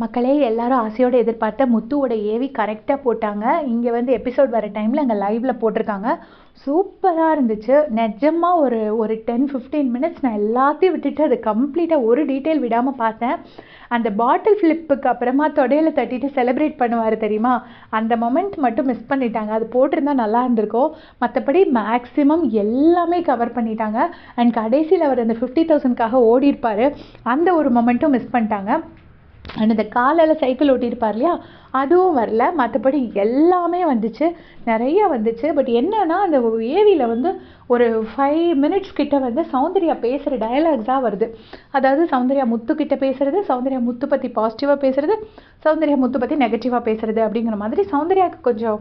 மக்களே எல்லாரும் ஆசையோடு எதிர்பார்த்த முத்துவோட ஏவி கரெக்டாக போட்டாங்க. இங்கே வந்து எபிசோட் வர டைமில் அங்கே லைவில் போட்டிருக்காங்க. சூப்பராக இருந்துச்சு. நிஜமாக ஒரு ஒரு டென் ஃபிஃப்டீன் மினிட்ஸ் நான் எல்லாத்தையும் விட்டுட்டு அது கம்ப்ளீட்டாக ஒரு டீட்டெயில் விடாமல் பார்த்தேன். அந்த பாட்டில் ஃப்ளிப்புக்கு அப்புறமா தொடையில் தட்டிட்டு செலிப்ரேட் பண்ணுவார் தெரியுமா? அந்த மொமெண்ட் மட்டும் மிஸ் பண்ணிட்டாங்க. அது போட்டிருந்தா நல்லா இருந்திருக்கும். மற்றபடி மேக்ஸிமம் எல்லாமே கவர் பண்ணிட்டாங்க. அண்ட் கடைசியில் அவர் அந்த ஃபிஃப்டி தௌசண்ட்காக ஓடி இருப்பார் அந்த ஒரு மொமெண்ட்டும் மிஸ் பண்ணிட்டாங்க. அண்ட் இந்த காலில் சைக்கிள் ஓட்டியிருப்பார் இல்லையா? அதுவும் வரல. மற்றபடி எல்லாமே வந்துச்சு. நிறைய வந்துச்சு. பட் என்னன்னா அந்த ஏவியில் வந்து ஒரு ஃபைவ் மினிட்ஸ் கிட்ட வந்து சௌந்தர்யா பேசுகிற டயலாக்ஸாக வருது. அதாவது சௌந்தர்யா முத்து கிட்ட பேசுறது சௌந்தர்யா முத்து பற்றி பாசிட்டிவாக பேசுறது சௌந்தர்யா முத்து பற்றி நெகட்டிவாக பேசுறது அப்படிங்கிற மாதிரி சௌந்தர்யாவுக்கு கொஞ்சம்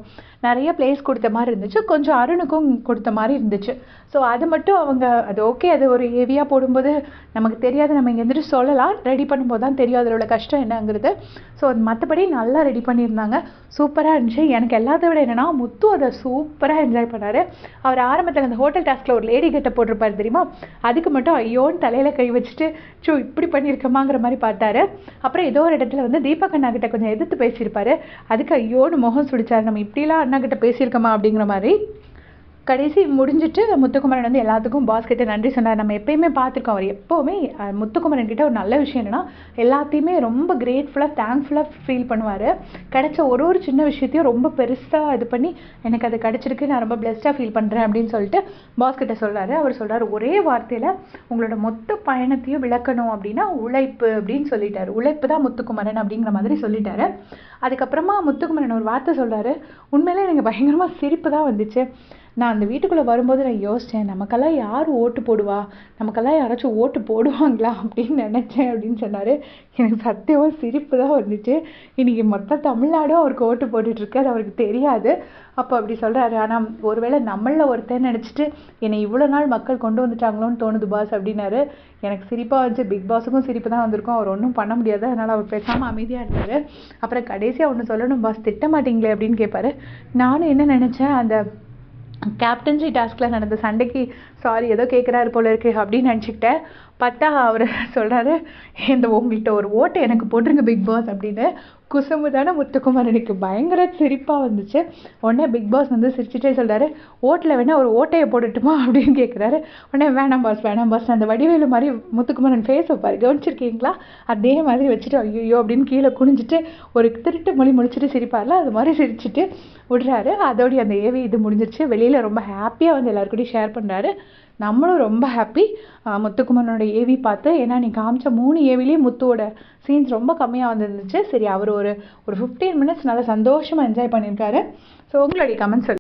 நிறைய பிளேஸ் கொடுத்த மாதிரி இருந்துச்சு. கொஞ்சம் அருணுக்கும் கொடுத்த மாதிரி இருந்துச்சு. ஸோ அது மட்டும் அவங்க அது ஓகே அது ஒரு ஹெவியாக போடும்போது நமக்கு தெரியாது. நம்ம இங்கே எந்திரிச்சு சொல்லலாம். ரெடி பண்ணும்போது தான் தெரியும் அதில் உள்ள கஷ்டம் என்னங்கிறது. ஸோ மற்றபடி நல்லா ரெடி பண்ணியிருந்தாங்க. சூப்பராக இருந்துச்சு. எனக்கு எல்லாத்த விட என்னென்னா முத்து அதை சூப்பராக என்ஜாய் பண்ணார். அவர் ஆரம்பத்தில் அந்த ஹோட்டல் டாஸ்கில் ஒரு லேடி கட்ட போட்டிருப்பார் தெரியுமா? அதுக்கு மட்டும் ஐயோன்னு தலையில் கை வச்சுட்டு ஸோ இப்படி பண்ணியிருக்கமாங்கிற மாதிரி பார்த்தாரு. அப்புறம் ஏதோ ஒரு இடத்துல வந்து தீபக் அண்ணா கிட்ட கொஞ்சம் எதிர்த்து பேசியிருப்பாரு. அதுக்கு ஐயோன்னு முகம் சுடிச்சார். நம்ம இப்படிலாம் அண்ணா கிட்ட பேசியிருக்கோமா? அப்படிங்கிற மாதிரி கடைசி முடிஞ்சிட்டு முத்துக்குமரன் வந்து எல்லாத்துக்கும் பாஸ் கிட்ட நன்றி சொன்னார். நம்ம எப்பயுமே பார்த்துருக்கோம். அவர் எப்போவுமே முத்துக்குமரன் கிட்ட ஒரு நல்ல விஷயம் என்னன்னா எல்லாத்தையுமே ரொம்ப கிரேட்ஃபுல்லாக தேங்க்ஃபுல்லாக ஃபீல் பண்ணுவார். கிடைச்ச ஒரு ஒரு சின்ன விஷயத்தையும் ரொம்ப பெருசாக இது பண்ணி எனக்கு அது கிடச்சிருக்கு நான் ரொம்ப பிளெஸ்டாக ஃபீல் பண்ணுறேன் அப்படின்னு சொல்லிட்டு பாஸ் கிட்ட சொல்கிறாரு அவர் சொல்கிறார் ஒரே வார்த்தையில் உங்களோட மொத்த பயணத்தையும் விளக்கணும் அப்படின்னா உழைப்பு அப்படின்னு சொல்லிட்டாரு. உழைப்பு தான் முத்துக்குமரன் அப்படிங்கிற மாதிரி சொல்லிட்டாரு. அதுக்கப்புறமா முத்துக்குமரன் ஒரு வார்த்தை சொல்கிறாரு உண்மையிலே எனக்கு பயங்கரமாக சிரிப்பு தான் வந்துச்சு. நான் அந்த வீட்டுக்குள்ளே வரும்போது நான் யோசித்தேன் நமக்கெல்லாம் யார் ஓட்டு போடுவா? நமக்கெல்லாம் யாராச்சும் ஓட்டு போடுவாங்களா அப்படின்னு நினச்சேன் அப்படின்னு சொன்னார். எனக்கு சத்தியமாக சிரிப்பு தான் வந்துச்சு. இன்றைக்கி மொத்த தமிழ்நாடும் அவருக்கு ஓட்டு போட்டுட்ருக்கு அது அவருக்கு தெரியாது. அப்போ அப்படி சொல்கிறாரு ஆனால் ஒருவேளை நம்மளில் ஒருத்தர் நினச்சிட்டு என்னை இவ்வளோ நாள் மக்கள் கொண்டு வந்துட்டாங்களோன்னு தோணுது பாஸ் அப்படின்னாரு. எனக்கு சிரிப்பாக வந்துச்சு. பிக் பாஸுக்கும் சிரிப்பு தான் வந்திருக்கும். அவர் ஒன்றும் பண்ண முடியாது. அதனால் அவர் பேசாமல் அமைதியாக இருந்தார். அப்புறம் கடைசியாக ஒன்று சொல்லணும் பாஸ் திட்ட மாட்டீங்களே அப்படின்னு கேட்பாரு நானும் என்ன நினச்சேன் அந்த கேப்டன்சி டாஸ்கில் நடந்த சண்டைக்கு சாரி ஏதோ கேட்குறாரு போல இருக்கு அப்படின்னு நினச்சிக்கிட்டேன். பார்த்தா அவர் சொல்கிறாரு இந்த உங்கள்கிட்ட ஒரு ஓட்டை எனக்கு போட்டுருங்க பிக் பாஸ் அப்படின்னு. குசும்புதான முத்துக்குமாரனுக்கு பயங்கர சிரிப்பாக வந்துச்சு. உடனே பிக் பாஸ் வந்து சிரிச்சுட்டே சொல்கிறாரு ஓட்டில் வேணால் ஒரு ஓட்டையை போடட்டுமா அப்படின்னு கேட்குறாரு உடனே வேணாம் பாஸ் வேணாம் பாஸ் அந்த வடிவேலு மாதிரி முத்துக்குமாரன் ஃபேஸ் வைப்பார் கவனிச்சிருக்கீங்களா? அதே மாதிரி வச்சுட்டு ஐயோ அப்படின்னு கீழே குனிஞ்சிட்டு ஒரு திருட்டு மொழி முடிச்சுட்டு சிரிப்பார்ல. அது மாதிரி சிரிச்சுட்டு விடுறாரு. அதோடய அந்த ஏவி இது முடிஞ்சிருச்சு. வெளியில் ரொம்ப ஹாப்பியாக வந்து எல்லாருக்கூடையும் ஷேர் பண்ணுறாரு நம்மளும் ரொம்ப ஹாப்பி முத்துக்குமரனோட ஏவி பார்த்து ஏன்னா நீ காமிச்ச மூணு ஏவிலேயே முத்துவோட சீன்ஸ் ரொம்ப கம்மியாக வந்துருந்துச்சு. சரி அவர் ஒரு ஒரு ஃபிஃப்டீன் மினிட்ஸ் நல்லா சந்தோஷமாக என்ஜாய் பண்ணியிருக்காரு. ஸோ உங்களுடைய கமெண்ட்